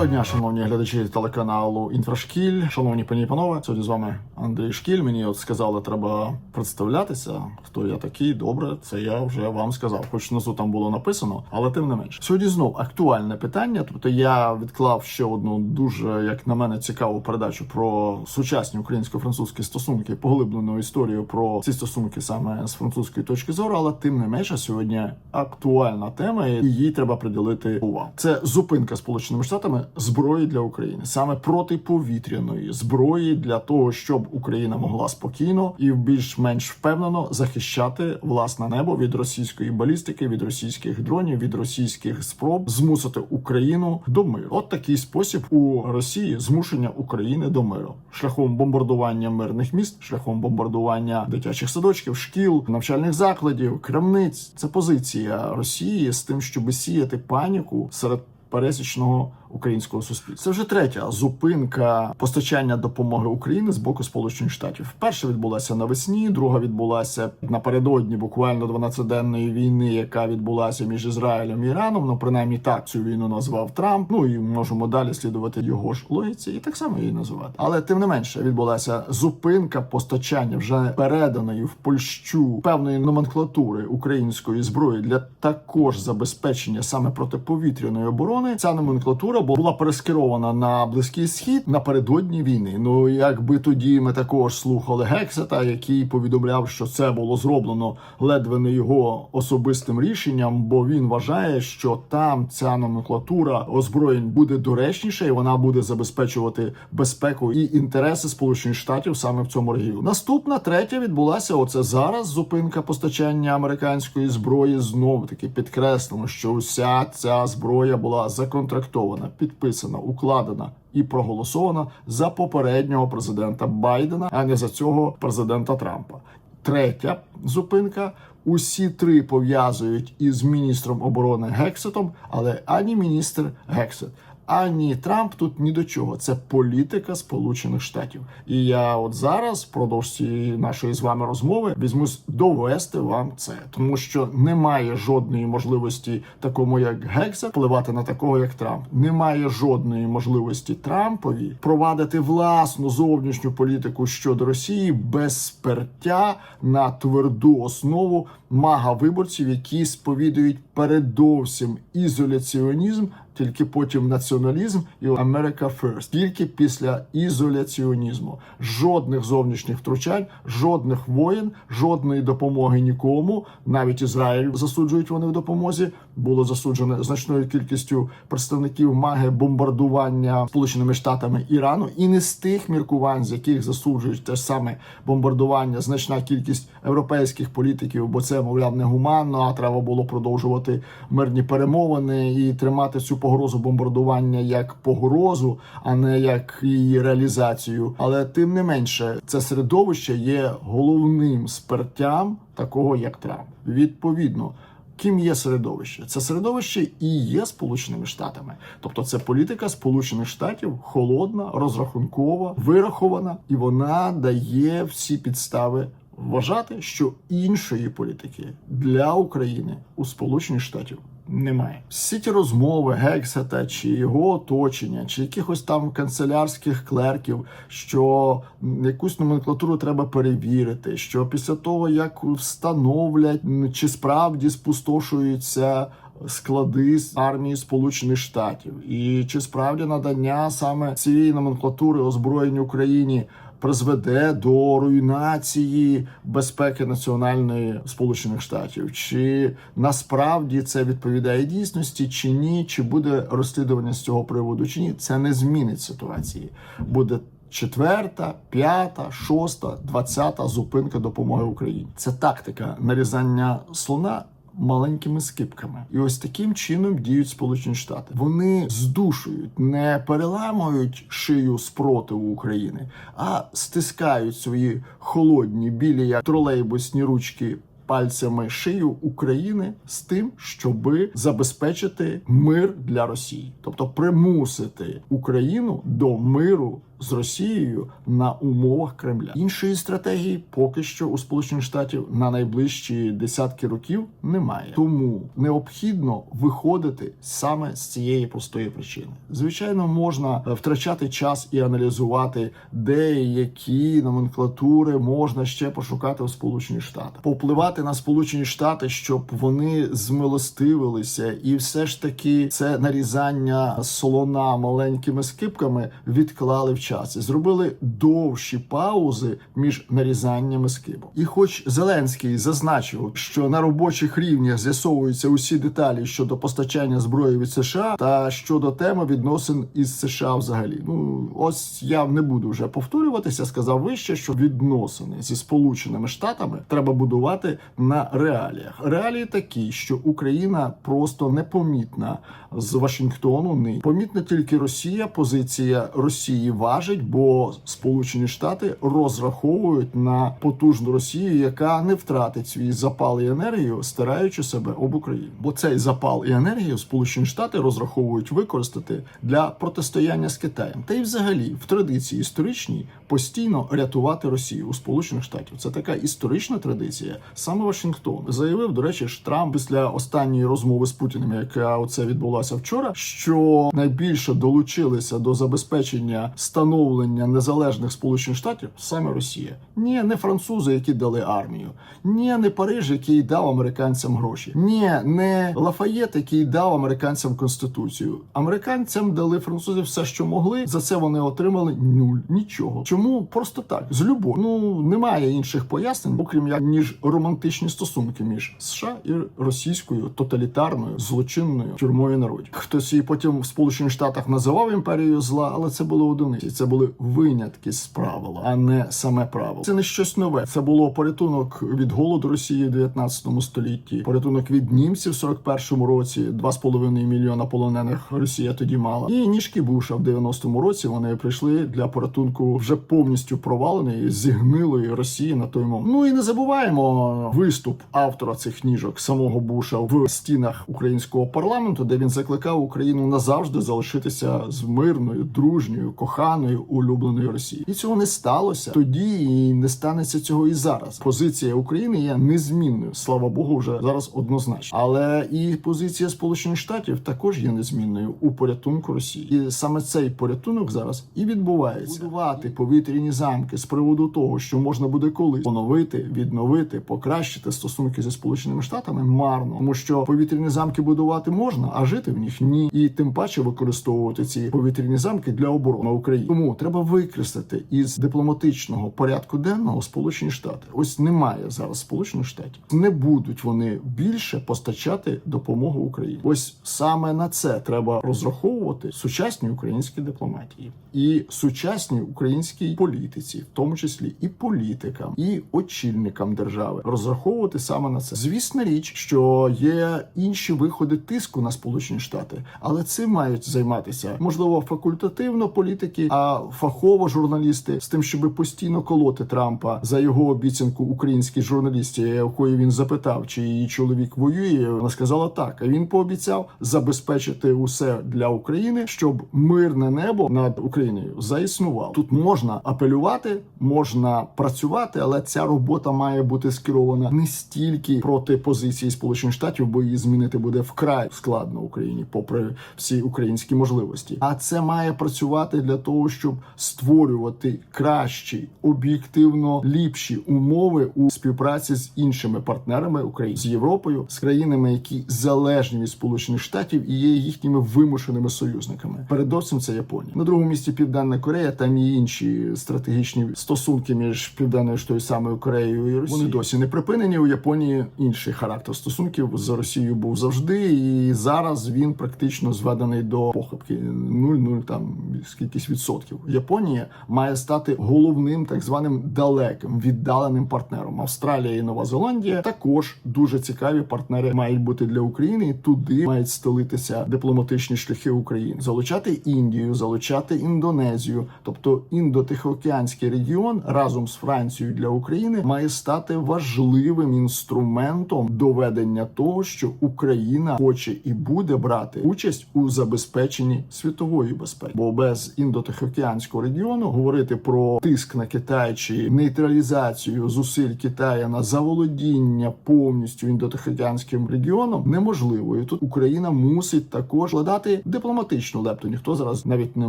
Доброго дня, шановні глядачі телеканалу Інфрашкіль. Шановні пані і панове, сьогодні з вами Андрій Шкіль. Мені от сказали, треба представлятися. Хто я такий? Добре, це я вже вам сказав. Хоч внизу там було написано, але тим не менш. Сьогодні знов актуальне питання. Тобто я відклав ще одну дуже, як на мене, цікаву передачу про сучасні українсько-французькі стосунки, поглиблену історію про ці стосунки саме з французької точки зору. Але тим не менше, сьогодні актуальна тема, і їй треба приділити увагу. Це зупинка сполученими штатами зброї для України, саме протиповітряної зброї для того, щоб Україна могла спокійно і більш-менш впевнено захищати власне небо від російської балістики, від російських дронів, від російських спроб змусити Україну до миру. От такий спосіб у Росії змушення України до миру шляхом бомбардування мирних міст, шляхом бомбардування дитячих садочків, шкіл, навчальних закладів, крамниць. Це позиція Росії з тим, щоб сіяти паніку серед пересічного українського суспільства. Це вже третя зупинка постачання допомоги України з боку Сполучених Штатів. Перша відбулася навесні, друга відбулася напередодні буквально 12-денної війни, яка відбулася між Ізраїлем і Іраном. Ну принаймні так цю війну назвав Трамп. Ну і можемо далі слідувати його ж логіці, і так само її називати. Але тим не менше відбулася зупинка постачання вже переданої в Польщу певної номенклатури української зброї для також забезпечення саме протиповітряної оборони. Ця номенклатура була перескерована на близький схід напередодні війни. Ну якби тоді ми також слухали Гексета, який повідомляв, що це було зроблено ледве не його особистим рішенням, бо він вважає, що там ця номенклатура озброєнь буде доречніша, і вона буде забезпечувати безпеку і інтереси Сполучених Штатів саме в цьому регіоні. Наступна третя відбулася. Оце зараз зупинка постачання американської зброї. Знову таки підкреслено, що уся ця зброя була законтрактована, підписана, укладена. І проголосована за попереднього президента Байдена, а не за цього президента Трампа. Третя зупинка. Усі три пов'язують із міністром оборони Гексетом, але ані міністр Гексет, ані Трамп тут ні до чого. Це політика Сполучених Штатів. І я от зараз, впродовж цієї нашої з вами розмови, візьмусь довести вам це, тому що немає жодної можливості такому, як Гексет, впливати на такого, як Трамп. Немає жодної можливості Трампові провадити власну зовнішню політику щодо Росії без спертя на тверду основу мага виборців, які сповідують передовсім ізоляціонізм. Тільки потім націоналізм і America First. Тільки після ізоляціонізму. Жодних зовнішніх втручань, жодних воєн, жодної допомоги нікому. Навіть Ізраїль засуджують вони в допомозі. Було засуджено значною кількістю представників маги бомбардування Сполученими Штатами Ірану, і не з тих міркувань, з яких засуджують те ж саме бомбардування, значна кількість європейських політиків, бо це мовляв негуманно. А треба було продовжувати мирні перемовини і тримати цю погрозу бомбардування як погрозу, а не як її реалізацію. Але тим не менше, це середовище є головним спертям такого як Трамп. Відповідно. Ким є середовище? Це середовище і є Сполученими Штатами, тобто це політика Сполучених Штатів холодна, розрахункова, вирахована, і вона дає всі підстави вважати, що іншої політики для України у Сполучених Штатів немає. Всі ті розмови Гексета чи його оточення, чи якихось там канцелярських клерків, що якусь номенклатуру треба перевірити, що після того як встановлять, чи справді спустошуються. Склади з армії Сполучених Штатів, і чи справді надання саме цієї номенклатури озброєнь Україні призведе до руйнації безпеки національної Сполучених Штатів, чи насправді це відповідає дійсності, чи ні, чи буде розслідування з цього приводу, чи ні, це не змінить ситуації. Буде четверта, п'ята, шоста, двадцята зупинка допомоги Україні. Це тактика нарізання слона маленькими скипками, і ось таким чином діють Сполучені Штати. Вони здушують, не переламують шию спротиву України, а стискають свої холодні білі як тролейбусні ручки. Пальцями шию України з тим, щоби забезпечити мир для Росії, тобто примусити Україну до миру з Росією на умовах Кремля. Іншої стратегії поки що у Сполучених Штатів на найближчі десятки років немає. Тому необхідно виходити саме з цієї простої причини. Звичайно, можна е, втрачати час і аналізувати, де які номенклатури можна ще пошукати у Сполучених Штатах, попливати на Сполучені Штати, щоб вони змилостивилися, і все ж таки це нарізання солона маленькими скипками відклали в час і зробили довші паузи між нарізаннями скибок. І хоч Зеленський зазначив, що на робочих рівнях з'ясовуються усі деталі щодо постачання зброї від США та щодо теми відносин із США взагалі. Ну ось я не буду вже повторюватися. Сказав вище, що відносини зі сполученими штатами треба будувати на реаліях. Реалії такі, що Україна просто непомітна з Вашингтону. Не помітна тільки Росія. Позиція Росії важить, бо Сполучені Штати розраховують на потужну Росію, яка не втратить свій запал і енергію, стираючи себе об Україну. Бо цей запал і енергію Сполучені Штати розраховують використати для протистояння з Китаєм, та й взагалі в традиції історичній постійно рятувати Росію у Сполучених Штатів. Це така історична традиція. Саме Вашингтон заявив, до речі, ж Трамп після останньої розмови з Путіним, яка оце відбулася вчора, що найбільше долучилися до забезпечення становлення незалежних Сполучених Штатів саме Росія. Ні, не французи, які дали армію, ні, не Париж, який дав американцям гроші, ні, не Лафаєт, який дав американцям конституцію. Американцям дали французи все, що могли. За це вони отримали нуль нічого. Чому просто так з любов? Ну немає інших пояснень, окрім як ніж романтичні стосунки між США і російською тоталітарною злочинною тюрмою народів. Хтось її потім в Сполучених Штатах називав імперією зла, але це були одиниці. Це були винятки з правила, а не саме правило. Це не щось нове. Це було порятунок від голоду Росії в 19 столітті, порятунок від німців в 41-му році, 2,5 мільйона полонених Росія тоді мала. І ніжки Буша в 90-му році вони прийшли для порятунку вже повністю проваленої зігнилої Росії на той момент. Ну і не забуваємо виступ автора цих книжок самого Буша в стінах українського парламенту, де він закликав Україну назавжди залишитися з мирною, дружньою, коханою, улюбленою Росією. І цього не сталося тоді, і не станеться цього і зараз. Позиція України є незмінною. Слава Богу, вже зараз однозначно. Але і позиція Сполучених Штатів також є незмінною у порятунку Росії. І саме цей порятунок зараз і відбувається. Будувати повітряні замки з приводу того, що можна буде колись поновити, відновити, покращити стосунки зі сполученими штатами марно, тому що повітряні замки будувати можна, а жити в них ні, і тим паче використовувати ці повітряні замки для оборони України. Тому треба викреслити із дипломатичного порядку денного Сполучені Штати. Ось немає зараз Сполучених Штатів. Не будуть вони більше постачати допомогу Україні. Ось саме на це треба розраховувати сучасній українській дипломатії і сучасній українській політиці, в тому числі і політикам, і очільникам держави, розраховувати саме на це. Звісна річ, що є інші виходи тиску на Сполучені Штати, але цим мають займатися можливо факультативно політики, а фахово журналісти з тим, щоб постійно колоти Трампа за його обіцянку українській журналісті, якої він запитав, чи її чоловік воює. Вона сказала так. А він пообіцяв забезпечити усе для України, щоб мирне небо над Україною заіснувало. Тут можна апелювати, можна працювати, але ця робота має бути скерована не стільки проти позиції Сполучених Штатів, бо її змінити буде вкрай складно Україні, попри всі українські можливості. А це має працювати для того, щоб створювати кращі, об'єктивно ліпші умови у співпраці з іншими партнерами України з Європою, з країнами, які залежні від Сполучених Штатів і є їхніми вимушеними союзниками. Передовсім це Японія. На другому місці Південна Корея. Там і інші стратегічні стосунки між південною ж тою самою Кореєю і Росією. Вони досі не припинені. У Японії інший характер стосунків з Росією був завжди, і зараз він практично зведений до похибки 0,0 там скількись відсотків. Японія має стати головним так званим далеким віддаленим партнером. Австралія і Нова Зеландія також дуже цікаві партнери мають бути для України. і Туди мають стелитися дипломатичні шляхи України, залучати Індію, залучати Індонезію, тобто індотихоокеанський регіон разом з Францією для України має стати важливим інструментом доведення того, що Україна хоче і буде брати участь у забезпеченні світової безпеки, бо без індотихоокеанського індотихоокеанського регіону, говорити про тиск на Китай чи нейтралізацію зусиль Китаю на заволодіння повністю індотихоокеанським регіоном неможливо. І тут Україна мусить також вкладати дипломатичну лепту. Ніхто зараз навіть не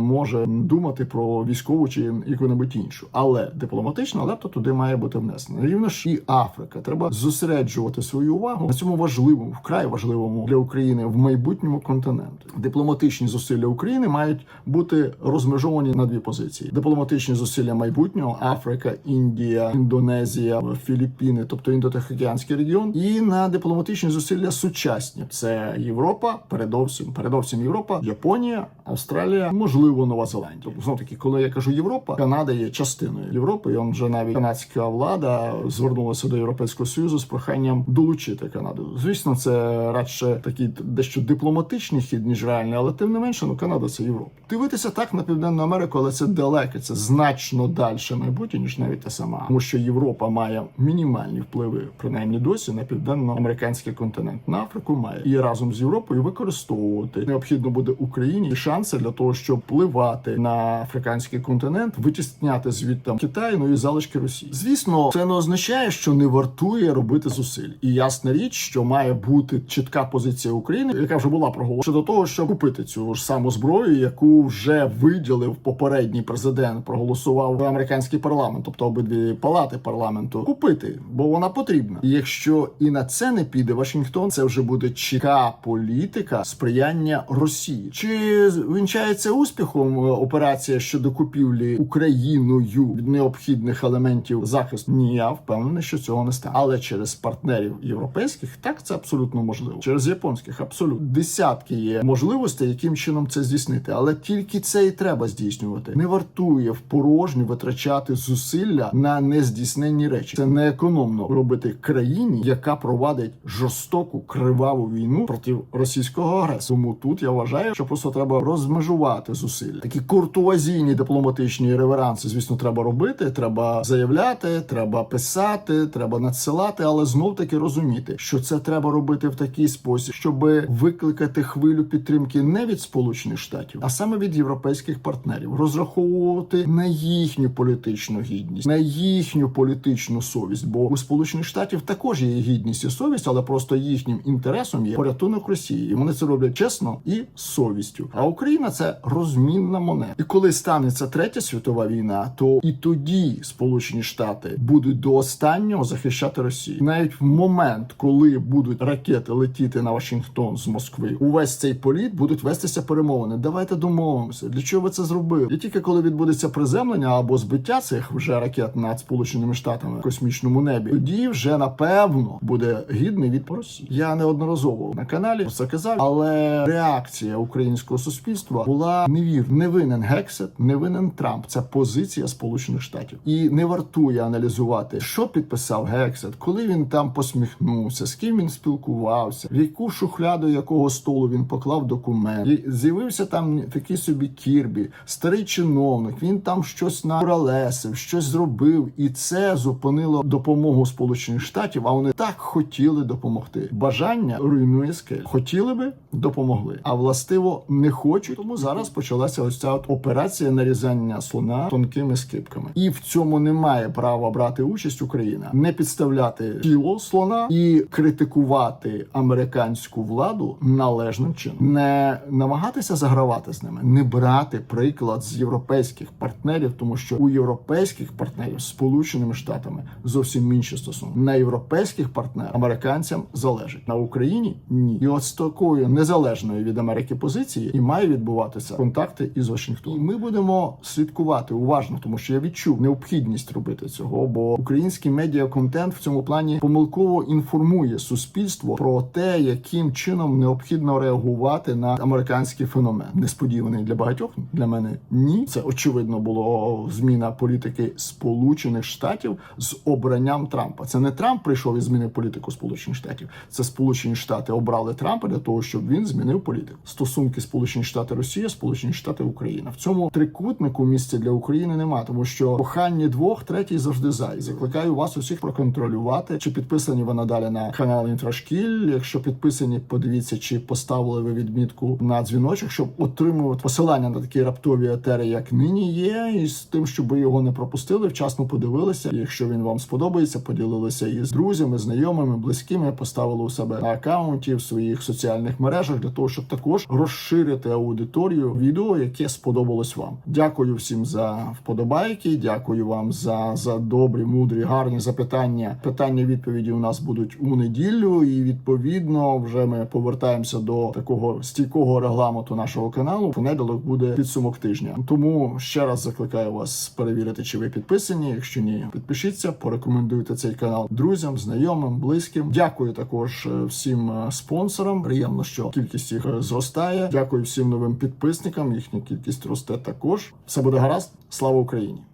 може думати про військову чи яку-небудь іншу, але дипломатична лепта туди має бути внесена. Рівно ж і Африка. Треба зосереджувати свою увагу на цьому важливому, вкрай важливому для України в майбутньому континенту. Дипломатичні зусилля України мають бути розмежовані на дві позиції: дипломатичні зусилля майбутнього Африка, Індія, Індонезія, Філіппіни, тобто індотихоокеанський регіон, і на дипломатичні зусилля сучасні. Це Європа, передовсім, передовсім Європа, Японія, Австралія, можливо, Нова Зеландія. Тобто, знов таки, коли я кажу Європа, Канада є частиною Європи. І он вже навіть канадська влада звернулася до Європейського союзу з проханням долучити Канаду. Звісно, це радше такий дещо дипломатичний хід ніж реальний, але тим не менше, ну Канада це Європа. Дивитися так на Америку, але це далеке, це значно далі майбутнє ніж навіть та сама, тому що Європа має мінімальні впливи, принаймні досі на південно-американський континент. На Африку має і разом з Європою використовувати необхідно буде Україні шанси для того, щоб впливати на африканський континент, витісняти звідти Китай, ну і залишки Росії. Звісно, це не означає, що не вартує робити зусиль. І ясна річ, що має бути чітка позиція України, яка вже була проголошена щодо того, щоб купити цю ж саму зброю, яку вже виділив попередній президент, проголосував в американський парламент, тобто обидві палати парламенту, купити, бо вона потрібна. І якщо і на це не піде Вашингтон, це вже буде чітка політика сприяння Росії. Чи вінчається успіхом е, операція щодо купівлі Україною від необхідних елементів захисту? Ні, я впевнений, що цього не стане. Але через партнерів європейських так це абсолютно можливо. Через японських абсолютно десятки є можливостей, яким чином це здійснити, але тільки це і треба здійснювати. Не вартує в порожню витрачати зусилля на нездійсненні речі. Це не економно робити країні, яка провадить жорстоку криваву війну проти російського агресора. Тому тут я вважаю, що просто треба розмежувати зусилля. Такі куртуазійні дипломатичні реверанси, звісно, треба робити. Треба заявляти, треба писати, треба надсилати, але знов таки розуміти, що це треба робити в такий спосіб, щоб викликати хвилю підтримки не від Сполучених Штатів, а саме від європейських партнерів, розраховувати на їхню політичну гідність, на їхню політичну совість. Бо у Сполучених Штатів також є гідність і совість, але просто їхнім інтересом є порятунок Росії. І вони це роблять чесно і з совістю. А Україна це розмінна монета. І коли станеться третя світова війна, то і тоді Сполучені Штати будуть до останнього захищати Росію. Навіть в момент, коли будуть ракети летіти на Вашингтон з Москви, увесь цей політ будуть вестися перемовини. Давайте домовимося. Для чого ви це зробили? І тільки коли відбудеться приземлення або збиття цих вже ракет над Сполученими Штатами в космічному небі, тоді вже напевно буде гідний від Росії. Я неодноразово на каналі це казав, але реакція українського суспільства була невірна. Не винен Гексет, не винен Трамп. Це позиція Сполучених Штатів, і не вартує аналізувати, що підписав Гексет, коли він там посміхнувся, з ким він спілкувався, в яку шухляду якого столу він поклав документ. І з'явився там такий собі Кірбі, старий чиновник. Він там щось наралесив, щось зробив, і це зупинило допомогу Сполучених Штатів. А вони так хотіли допомогти. Бажання руйнує скель. Хотіли би допомогли, а властиво не хочуть. Тому зараз почалася ось ця от операція нарізання слона тонкими скипками, і в цьому немає права брати участь Україна, не підставляти тіло слона і критикувати американську владу належним чином, не намагатися загравати з ними, не брати приклад з європейських партнерів, тому що у європейських партнерів з сполученими штатами зовсім інші стосунки. На європейських партнерів американцям залежить на Україні ні, і от з такою незалежною від Америки позиції і має відбуватися контакти із Вашингтоном. І Ми будемо слідкувати уважно, тому що я відчув необхідність робити цього, бо український медіаконтент в цьому плані помилково інформує суспільство про те, яким чином необхідно реагувати на американський феномен. Несподіваний для багатьох для мене ні. Це очевидно було зміна політики Сполучених Штатів з обранням Трампа. Це не Трамп прийшов і змінив політику Сполучених Штатів. Це Сполучені Штати обрали Трампа для того, щоб він змінив політику. Стосунки Сполучені Штати Росія, Сполучені Штати Україна. В цьому трикутнику місця для України нема, тому що кохання двох, третій завжди за. І закликаю вас усіх проконтролювати, чи підписані ви надалі на канал Інтрашкіль. Якщо підписані, подивіться, чи поставили ви відмітку на дзвіночок, щоб отримувати посилання на такі раптові етери, як нині є, і з тим, щоб ви його не пропустили, вчасно подивилися. Якщо він вам сподобається, поділилися із друзями, знайомими, близькими, поставили у себе на акаунті в своїх соціальних мережах для того, щоб також розширити аудиторію відео, яке сподобалось вам. Дякую всім за вподобайки. Дякую вам за, за добрі, мудрі, гарні запитання. Питання відповіді у нас будуть у неділю, і відповідно вже ми повертаємося до такого стійкого регламенту нашого каналу. В Понеділок буде підсумок тижня. Тому ще раз закликаю вас перевірити, чи ви підписані. Якщо ні, підпишіться, порекомендуйте цей канал друзям, знайомим, близьким. Дякую також е, всім е, спонсорам. Приємно, що кількість їх е, зростає. Дякую всім новим підписникам. Їхня кількість росте також. Все буде гаразд. Слава Україні!